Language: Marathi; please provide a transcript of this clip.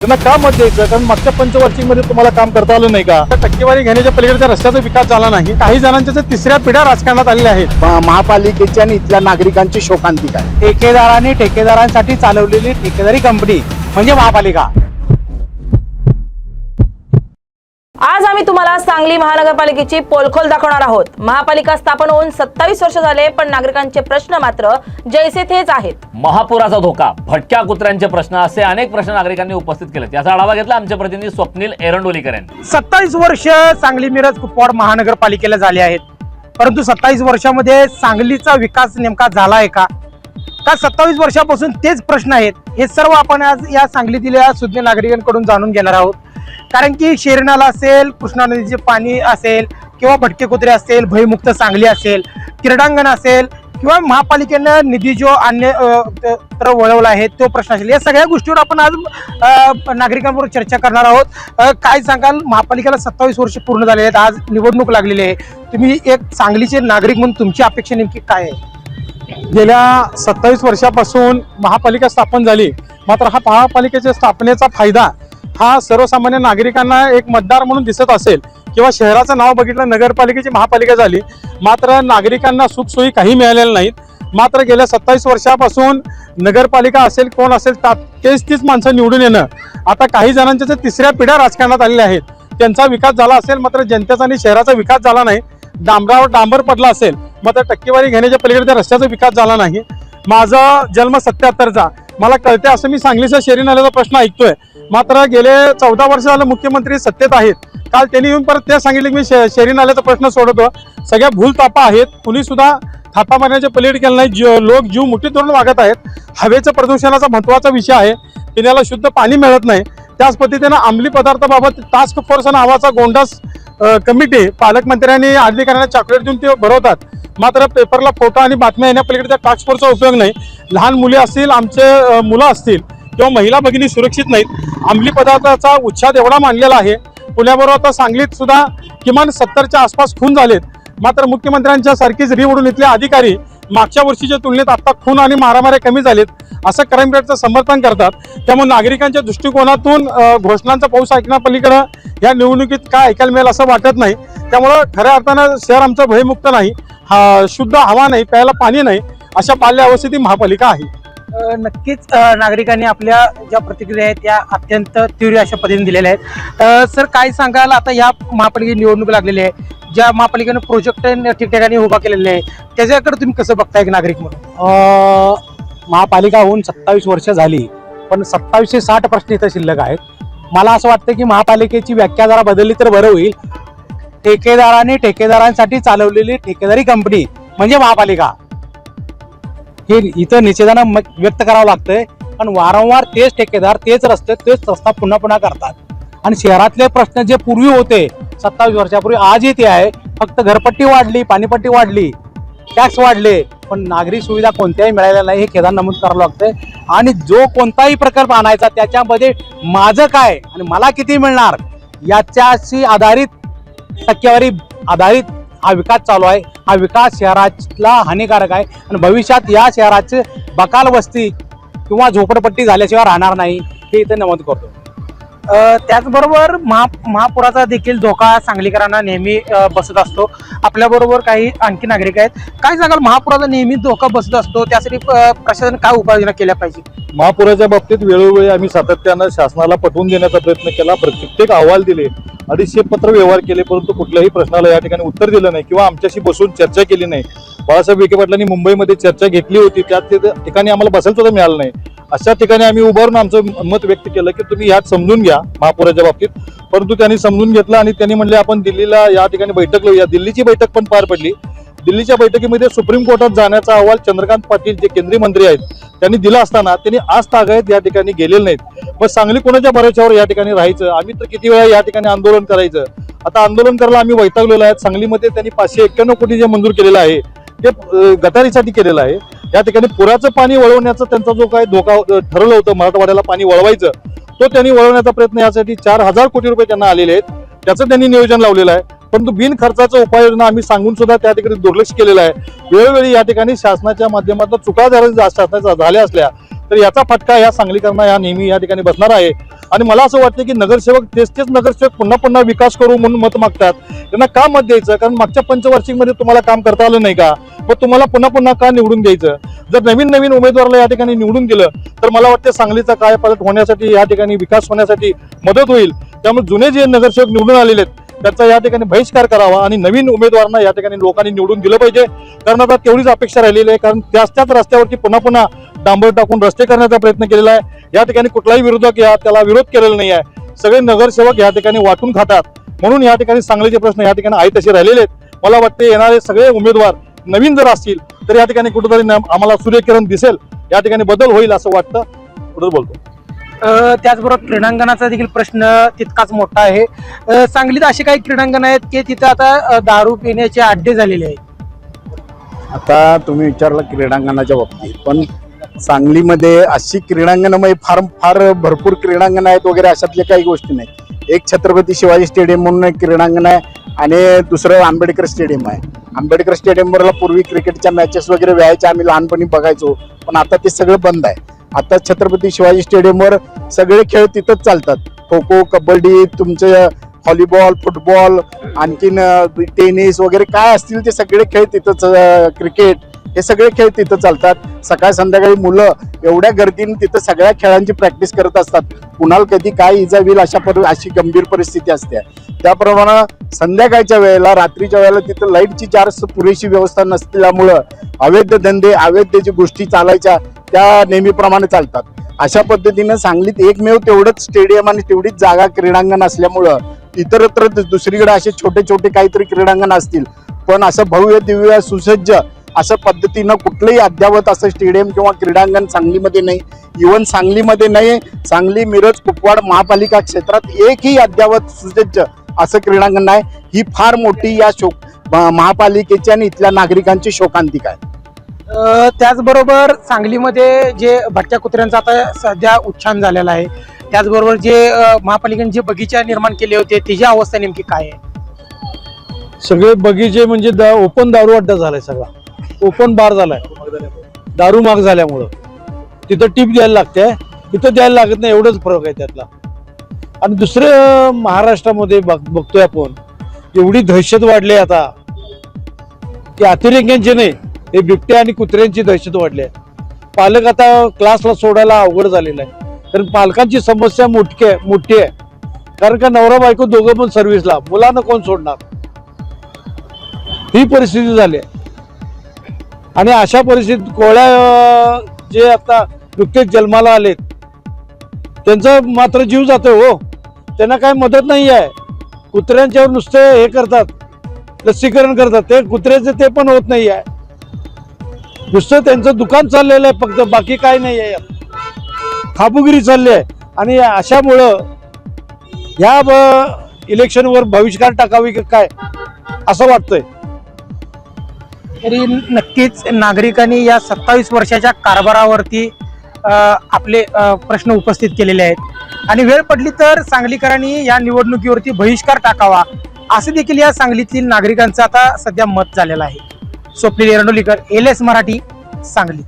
त्यांना का मत द्यायचं? कारण मागच्या पंचवार्षिकमध्ये तुम्हाला काम करता आलं नाही का? टक्केवारी घेण्याच्या पलीकडे रस्त्याचा विकास झाला नाही. काही जणांच्या तर तिसऱ्या पिढ्या राजकारणात आलेल्या आहेत. म- महापालिकेची आणि इथल्या नागरिकांची शोकांतिका आहे. ठेकेदारांनी ठेकेदारांसाठी चालवलेली ठेकेदारी कंपनी म्हणजे महापालिका. आज आम्ही तुम्हाला सांगली महानगरपालिकेची पोलखोल दाखवणार आहोत. महापालिका स्थापन होऊन सत्तावीस वर्ष झाले पण नागरिकांचे प्रश्न मात्र जैसे थेच आहेत. महापुराचा धोका भटक्या कुत्र्यांचे प्रश्न असे अनेक प्रश्न नागरिकांनी उपस्थित केलेत. याचा आढावा घेतला आमचे प्रतिनिधी स्वप्नील एरंडोलीकर यांनी सत्तावीस वर्ष सांगली मिरज कुपवाड महानगरपालिकेला झाले आहेत. परंतु सत्तावीस वर्षामध्ये सांगलीचा विकास नेमका झाला आहे का? का सत्तावीस वर्षापासून तेच प्रश्न आहेत? हे सर्व आपण आज या सांगलीतील या सुज्ञ नागरिकांकडून जाणून घेणार आहोत. कारण की शेरणाला असेल कृष्णा नदीचे पाणी असेल किंवा भटके कुत्रे असेल भयमुक्त सांगली असेल क्रीडांगण असेल किंवा महापालिकेनं निधी जो अन्य तर वळवला आहे तो प्रश्न असेल. या सगळ्या गोष्टीवर आपण आज नागरिकांबरोबर चर्चा करणार आहोत. काय सांगाल? महापालिकेला सत्तावीस वर्ष पूर्ण झाले आहेत. आज निवडणूक लागलेली आहे. तुम्ही एक सांगलीचे नागरिक म्हणून तुमची अपेक्षा नेमकी काय आहे? गेल्या सत्तावीस वर्षापासून महापालिका स्थापन झाली. मात्र हा महापालिकेच्या स्थापनेचा फायदा हा सर्वसामान्य नागरिकांना एक मतदार म्हणून दिसत असेल किंवा शहराचं नाव बघितलं नगरपालिकेची महापालिका झाली मात्र नागरिकांना सुखसोयी काही मिळालेल्या नाहीत. मात्र गेल्या सत्तावीस वर्षापासून नगरपालिका असेल कोण असेल ता- तेच तीच माणसं निवडून येणं. आता काही जणांच्या तर तिसऱ्या पिढ्या राजकारणात आलेल्या आहेत. त्यांचा विकास झाला असेल मात्र जनतेचा आणि शहराचा विकास झाला नाही. डांबरावर डांबर पडला असेल मात्र टक्केवारी घेण्याच्या पलीकडे त्या रस्त्याचा विकास झाला नाही. माझा जन्म सत्याहत्तरचा. मला कळते असं मी सांगलीचा शेरी नाल्याचा प्रश्न ऐकतोय. मात्र गेले चौदा वर्ष झालं मुख्यमंत्री सत्तेत आहेत. काल त्यांनी येऊन परत ते सांगितले की मी शे- शेरी नाल्याचा प्रश्न सोडवतो. सगळ्या भूल तापा आहेत. कुणी सुद्धा थापा मारण्याच्या पलीकडे केलं नाही. जीव लोक जीव मुठीत धरून वागत आहेत. हवेचं प्रदूषणाचा महत्त्वाचा विषय आहे. पिण्याला शुद्ध पाणी मिळत नाही. त्याच पद्धतीनं अंमली पदार्थाबाबत टास्क फोर्स नावाचा गोंडास कमिटी पालकमंत्र्यांनी अधिकाऱ्यांना चॉकलेट देऊन ते भरवतात. मात्र पेपरला फोटो आणि बातम्या येण्यापलीकडे त्या टास्क फोर्सचा उपयोग नाही. लहान मुले असतील आमचे मुलं असतील किंवा महिला भगिनी सुरक्षित नाहीत अंमली पदार्थाचा उच्छाद एवढा मानलेला आहे. पुण्याबरोबर आता सांगलीत सुद्धा किमान सत्तरच्या आसपास खून झालेत. मात्र मुख्यमंत्र्यांच्या सारखीच रिवडून इथले अधिकारी मागच्या वर्षीच्या तुलनेत आता खून आणि मारामाऱ्या कमी झालेत असं क्राईम रेटचं समर्थन करतात. त्यामुळे नागरिकांच्या दृष्टिकोनातून घोषणांचा पाऊस ऐकण्यापलीकडं या निवडणुकीत काय ऐकायला मिळेल असं वाटत नाही. त्यामुळं खऱ्या अर्थानं शहर आमचं भयमुक्त नाही. हा शुद्ध हवा नाही प्यायला पाणी नाही अशा पाल्य अवस्थेत ही महापालिका आहे. नक्कीच नागरिकांनी आपल्या ज्या प्रतिक्रिया आहेत त्या अत्यंत तीव्र अशा पद्धतीने दिलेल्या आहेत. सर काय सांगाल? आता या महापालिके निवडणूक लागलेली आहे. ज्या महापालिकेनं प्रोजेक्ट ठिकठिकाणी उभा केलेले आहे त्याच्याकडे तुम्ही कसं बघताय एक नागरिक म्हणून? महापालिका होऊन सत्तावीस वर्ष झाली पण सत्तावीसशे साठ प्रश्न इथं शिल्लक आहेत. मला असं वाटतं की महापालिकेची व्याख्या जरा बदलली तर बरं होईल. ठेकेदाराने ठेकेदारांसाठी चालवलेली ठेकेदारी कंपनी म्हणजे महापालिका. हे इथं निषेधानं व्यक्त करावं लागतंय पण वारंवार तेच ठेकेदार तेच रस्ते तेच रस्ता पुन्हा पुन्हा करतात. आणि शहरातले प्रश्न जे पूर्वी होते सत्तावीस वर्षापूर्वी आजही ते आहे. फक्त घरपट्टी वाढली पाणीपट्टी वाढली टॅक्स वाढले पण नागरी सुविधा कोणत्याही मिळालेल्या नाही हे खेदान नमूद करावं लागतंय. आणि जो कोणताही प्रकल्प आणायचा त्याच्यामध्ये माझं काय आणि मला किती मिळणार याच्याशी आधारित टक्केवारी आधारित हा विकास चालू आहे. हा विकास शहराला हानिकारक आहे आणि भविष्यात या शहराचे बकाल वस्ती किंवा झोपडपट्टी झाल्याशिवाय राहणार नाही हे इथे नमूद करतो. त्याचबरोबर महा महापुराचा देखील धोका सांगलीकरांना नेहमी बसत असतो. आपल्याबरोबर काही आणखी नागरिक आहेत. काय सांगाल महापुराचा नेहमी धोका बसत असतो? त्यासाठी प्रशासन काय उपाययोजना केल्या पाहिजे? महापुराच्या बाबतीत वेळोवेळी आम्ही सातत्यानं शासनाला पटवून देण्याचा प्रयत्न केला. प्रत्येक अहवाल दिले. अडीचशे पत्र व्यवहार केले परंतु कुठल्याही प्रश्नाला या ठिकाणी उत्तर दिलं नाही किंवा आमच्याशी बसून चर्चा केली नाही. बाळासाहेब विखे पाटलांनी मुंबईमध्ये चर्चा घेतली होती. त्या ते- ठिकाणी आम्हाला बसायला सुद्धा मिळालं नाही. अशा ठिकाणी आम्ही उभारून आमचं मत व्यक्त केलं की तुम्ही यात समजून घ्या महापुराच्या बाबतीत. परंतु त्यांनी समजून घेतलं आणि त्यांनी म्हणले आपण दिल्लीला या ठिकाणी बैठक लावूया. दिल्लीची बैठक पण पार पडली. दिल्लीच्या बैठकीमध्ये सुप्रीम कोर्टात जाण्याचा अहवाल चंद्रकांत पाटील जे केंद्रीय मंत्री आहेत त्यांनी दिला असताना त्यांनी आज तागायत या ठिकाणी गेलेले नाहीत. मग सांगली कोणाच्या भरोश्यावर या ठिकाणी राहायचं? आम्ही तर किती वेळा या ठिकाणी आंदोलन करायचं? आता आंदोलन करायला आम्ही वैतागलेलो आहे सांगलीमध्ये त्यांनी पाचशे एक्क्याण्णव कोटी जे मंजूर केलेलं आहे ते गटारीसाठी केलेलं आहे. या ठिकाणी पुराचं पाणी वळवण्याचा त्यांचा जो काय धोका अं, ठरवलं होतं मराठवाड्याला पाणी वळवायचं तो त्यांनी वळवण्याचा प्रयत्न यासाठी चार हजार कोटी रुपये त्यांना आलेले आहेत. त्याचं त्यांनी नियोजन लावलेलं आहे. परंतु बिनखर्चाचं उपाययोजना आम्ही सांगून सुद्धा त्या ठिकाणी दुर्लक्ष केलेलं आहे. वेळोवेळी या ठिकाणी शासनाच्या माध्यमातून चुका जरा शासनाच्या झाल्या असल्या तर याचा फटका या सांगलीकरांना या नेहमी या ठिकाणी बसणार आहे. आणि मला असं वाटतं की नगरसेवक तेच तेच नगरसेवक पुन्हा पुन्हा विकास करू म्हणून मत मागतात. त्यांना का मत द्यायचं? कारण मागच्या पंचवार्षिकमध्ये तुम्हाला काम करता आलं नाही का? मग तुम्हाला पुन्हा पुन्हा का निवडून द्यायचं? जर नवीन नवीन उमेदवाराला या ठिकाणी निवडून दिलं तर मला वाटतं सांगलीचा कायापालट होण्यासाठी या ठिकाणी विकास होण्यासाठी मदत होईल. त्यामुळे जुने जे नगरसेवक निवडून आलेले आहेत त्याचा या ठिकाणी बहिष्कार करावा आणि नवीन उमेदवारांना या ठिकाणी लोकांनी निवडून दिलं पाहिजे. कारण आता तेवढीच अपेक्षा राहिलेली आहे कारण त्याच त्याच रस्त्यावरती पुन्हा पुन्हा डांबर टाकून रस्ते करण्याचा प्रयत्न केलेला आहे. या ठिकाणी कुठलाही विरोधक या त्याला विरोध केलेला नाही आहे. सगळे नगरसेवक या ठिकाणी वाटून खातात. म्हणून या ठिकाणी सांगलीचे प्रश्न या ठिकाणी आहे तसे राहिलेले आहेत. मला वाटते येणारे सगळे उमेदवार नवीन जर असतील तर या ठिकाणी कुठेतरी न- आम्हाला सूर्यकिरण दिसेल. या ठिकाणी बदल होईल असं वाटतं. बोलतो. त्याचबरोबर क्रीडांगणाचा देखील प्रश्न तितकाच मोठा आहे. सांगलीत असे काही क्रीडांगण आहेत की तिथं आता दारू पिण्याचे अड्डे झालेले आहेत? आता तुम्ही विचारला क्रीडांगणाच्या बाबतीत पण सांगलीमध्ये अशी क्रीडांगणं म्हणजे फार फार भरपूर क्रीडांगण आहेत वगैरे अशातल्या काही गोष्टी नाही एक छत्रपती शिवाजी स्टेडियम म्हणून एक क्रीडांगण आहे आणि दुसरं आंबेडकर स्टेडियम आहे. आंबेडकर स्टेडियमवरला पूर्वी क्रिकेटच्या मॅचेस वगैरे व्हायच्या आम्ही लहानपणी बघायचो पण आता ते सगळं बंद आहे. आता छत्रपती शिवाजी स्टेडियमवर सगळे खेळ तिथंच चालतात. खो खो कबड्डी तुमचे व्हॉलीबॉल फुटबॉल आणखीन टेनिस वगैरे काय असतील ते सगळे खेळ तिथंच क्रिकेट हे सगळे खेळ तिथं चालतात. सकाळ संध्याकाळी मुलं एवढ्या गर्दीने तिथं सगळ्या खेळांची प्रॅक्टिस करत असतात. कुणाला कधी काय इजा होईल अशा पर अशी गंभीर परिस्थिती असते. त्याप्रमाणे संध्याकाळच्या वेळेला रात्रीच्या वेळेला तिथं लाईटची चार्ज पुरेशी व्यवस्था नसल्यामुळं अवैध धंदे अवैध जी गोष्टी चालायच्या त्या नेहमीप्रमाणे चालतात. अशा पद्धतीनं सांगलीत एकमेव तेवढंच स्टेडियम आणि तेवढीच जागा क्रीडांगण असल्यामुळं इतरत्र दुसरीकडे असे छोटे छोटे काहीतरी क्रीडांगण असतील. पण असं भव्य दिव्य सुसज्ज अशा पद्धतीनं कुठलंही अद्यावत असं स्टेडियम किंवा क्रीडांगण सांगलीमध्ये नाही. इवन सांगलीमध्ये नाही सांगली मिरज कुपवाड महापालिका क्षेत्रात एकही अद्यावत सुसज्ज असं क्रीडांगण नाही. ही फार मोठी या शोक महापालिकेची आणि इथल्या नागरिकांची शोकांतिका आहे. त्याचबरोबर सांगलीमध्ये जे भटक्या कुत्र्यांचं आता सध्या उच्छान झालेला आहे त्याचबरोबर जे महापालिकेने जे बगीचा निर्माण केले होते त्याची अवस्था नेमकी काय आहे? सगळे बगीचे म्हणजे दा ओपन दारू अड्डा झालाय सगळा. ओपन बार झालाय. दारू माग झाल्यामुळं. तिथं टीप द्यायला लागते. तिथं द्यायला लागत नाही एवढंच फरक आहे त्यातला. आणि दुसरं महाराष्ट्रामध्ये बघ बघतोय आपण एवढी दहशत वाढली आहे आता. की अतिरेक्यांचे नाही हे बिबटे आणि कुत्र्यांची दहशत वाढली आहे. पालक आता क्लासला सोडायला अवघड झालेला आहे. कारण पालकांची समस्या मोठी आहे मोठी आहे. कारण का नवरा बायको दोघं पण सर्व्हिसला मुलांना कोण सोडणार? ही परिस्थिती झाली आहे. आणि अशा परिस्थितीत कोळ्या जे आता नुकतेच जन्माला आलेत त्यांचा मात्र जीव जातोय हो. त्यांना काय मदत नाही आहे. कुत्र्यांच्यावर नुसते हे करतात लसीकरण करतात. ते कुत्र्याचे ते पण होत नाही आहे. नुसतं त्यांचं दुकान चाललेलं आहे फक्त बाकी काय नाही आहे. खापुगिरी चालली आहे. आणि अशामुळं ह्या ब- इलेक्शनवर भविष्यकाळ टाकावी का काय असं वाटतंय. तरी नक्कीच नागरिकांनी या सत्तावीस वर्षाच्या कारभारावरती आपले प्रश्न उपस्थित केलेले आहेत. आणि वेळ पडली तर सांगलीकरांनी या निवडणुकीवरती बहिष्कार टाकावा असं देखील या सांगलीतील नागरिकांचं आता सध्या मत झालेलं आहे. Swapnil Erandolikar L S Marathi Sangli.